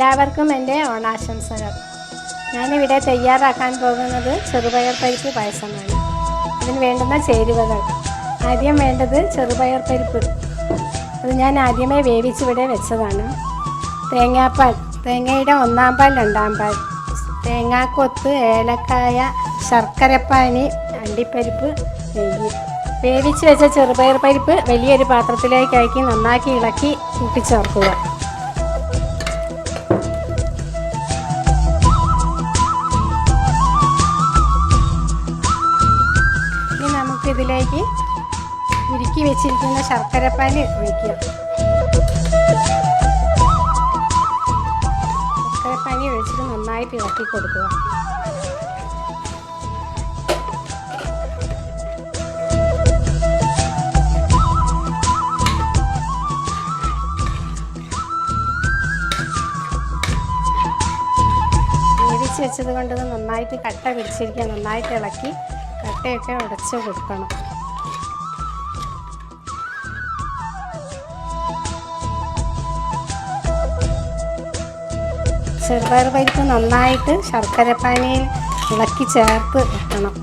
എല്ലാവർക്കും എന്റെ ഓണാശംസകൾ. ഞാനിവിടെ തയ്യാറാക്കാൻ പോകുന്നത് ചെറുപയർ പരിപ്പ് പായസമാണ്. അതിന് വേണ്ടുന്ന ചേരുവകൾ. ആദ്യം വേണ്ടത് ചെറുപയർ പരിപ്പ്. അത് ഞാൻ ആദ്യമേ വേവിച്ചിവിടെ വെച്ചതാണ്. തേങ്ങാപ്പാൽ. തേങ്ങയുടെ ഒന്നാം പാൽ രണ്ടാം പാൽ. തേങ്ങാക്കൊത്ത് ഏലക്കായ ശർക്കരപ്പാനി അണ്ടിപ്പരിപ്പ് നെയ്യ്. വേവിച്ച് വെച്ച ചെറുപയർ പരിപ്പ് വലിയൊരു പാത്രത്തിലേക്കാക്കി നന്നാക്കി ഇളക്കി കൂട്ടിച്ചേർക്കുക നമുക്കിതിലേക്ക് ഉരുക്കി വെച്ചിരിക്കുന്ന ശർക്കരപ്പാനി ഒഴിക്കുക ശർക്കരപ്പാനി ഒഴിച്ചിട്ട് നന്നായി ഇളക്കി കൊടുക്കുക. വെച്ചത് കൊണ്ട് നന്നായിട്ട് കട്ട പിടിച്ചിരിക്കുക നന്നായിട്ട് ഇളക്കി കട്ടയൊക്കെ ഉടച്ച് കൊടുക്കണം. ചെറുപയർ പരിപ്പ് നന്നായിട്ട് ശർക്കരപ്പാനിയിൽ ഇളക്കി ചേർത്ത് വെക്കണം.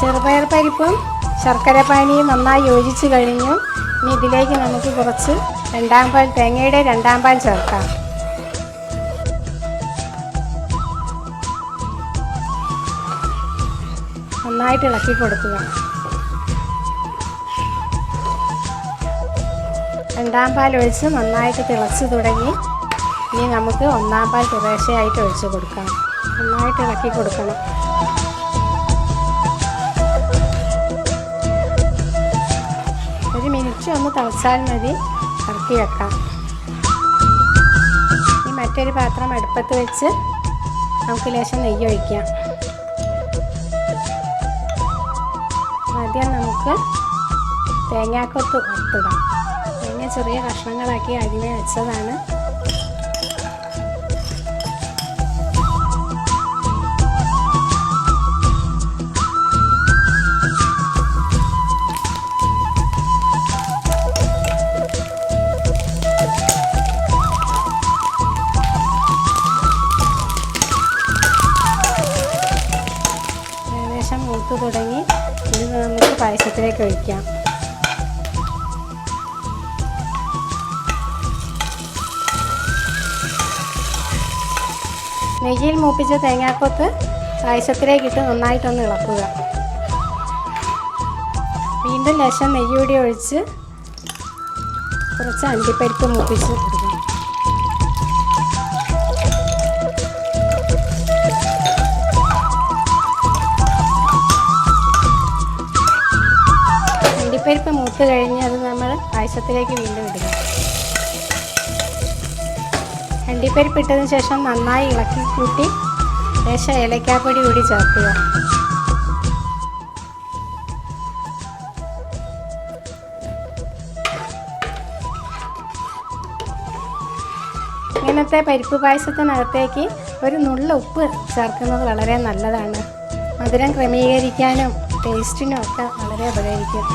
ചെറുപയർ പരിപ്പും ശർക്കരപ്പാനിയും നന്നായി യോജിച്ച് കഴിഞ്ഞു. ഇനി ഇതിലേക്ക് നമുക്ക് കുറച്ച് രണ്ടാം പാൽ തേങ്ങയുടെ രണ്ടാം പാൽ ചേർക്കാം. നന്നായിട്ട് ഇളക്കി കൊടുക്കുക. രണ്ടാം പാൽ ഒഴിച്ച് നന്നായിട്ട് തിളച്ച് തുടങ്ങി. ഇനി നമുക്ക് ഒന്നാം പാൽ കുറേശ്ശെയായിട്ട് ഒഴിച്ച് കൊടുക്കാം. നന്നായിട്ട് ഇളക്കി കൊടുക്കണം. മിനിറ്റ് ഒന്ന് തിളച്ചാൽ മതി. ഇറക്കി വെക്കാം. ഈ മറ്റൊരു പാത്രം അടുപ്പത്ത് വെച്ച് നമുക്ക് ലേശം നെയ്യ് ഒഴിക്കാം. ആദ്യം നമുക്ക് തേങ്ങാക്കൊത്ത് ഒത്തിടാം തേങ്ങ ചെറിയ കഷ്ണങ്ങളാക്കി അരിഞ്ഞ് വെച്ചതാണ്. ഏകദേശം മൂത്ത് തുടങ്ങി ഇത് നമുക്ക് പായസത്തിലേക്ക് ഒഴിക്കാം. നെയ്യിൽ മൂപ്പിച്ച തേങ്ങാക്കൊത്ത് പായസത്തിലേക്ക് ഇട്ട് നന്നായിട്ടൊന്ന് ഇളക്കുക. വീണ്ടും ലേശം നെയ്യൂടി ഒഴിച്ച് കുറച്ച് അണ്ടിപ്പരിപ്പ് മൂപ്പിച്ച് കൊടുക്കണം അണ്ടിപ്പരിപ്പ് മൂത്ത് കഴിഞ്ഞ് അത് നമ്മൾ പായസത്തിലേക്ക് വീണ്ടും ഇടുക അണ്ടിപ്പരിപ്പ് ഇട്ടതിന് ശേഷം നന്നായി ഇളക്കി കൂട്ടി ലേശം ഏലക്കാപ്പൊടി കൂടി ചേർക്കുക. ഇങ്ങനത്തെ പരിപ്പ് പായസത്തിനകത്തേക്ക് ഒരു നുള്ള ഉപ്പ് ചേർക്കുന്നത് വളരെ നല്ലതാണ്. മധുരം ക്രമീകരിക്കാനും ടേസ്റ്റിനും ഒക്കെ വളരെ ഉപകരിക്കും.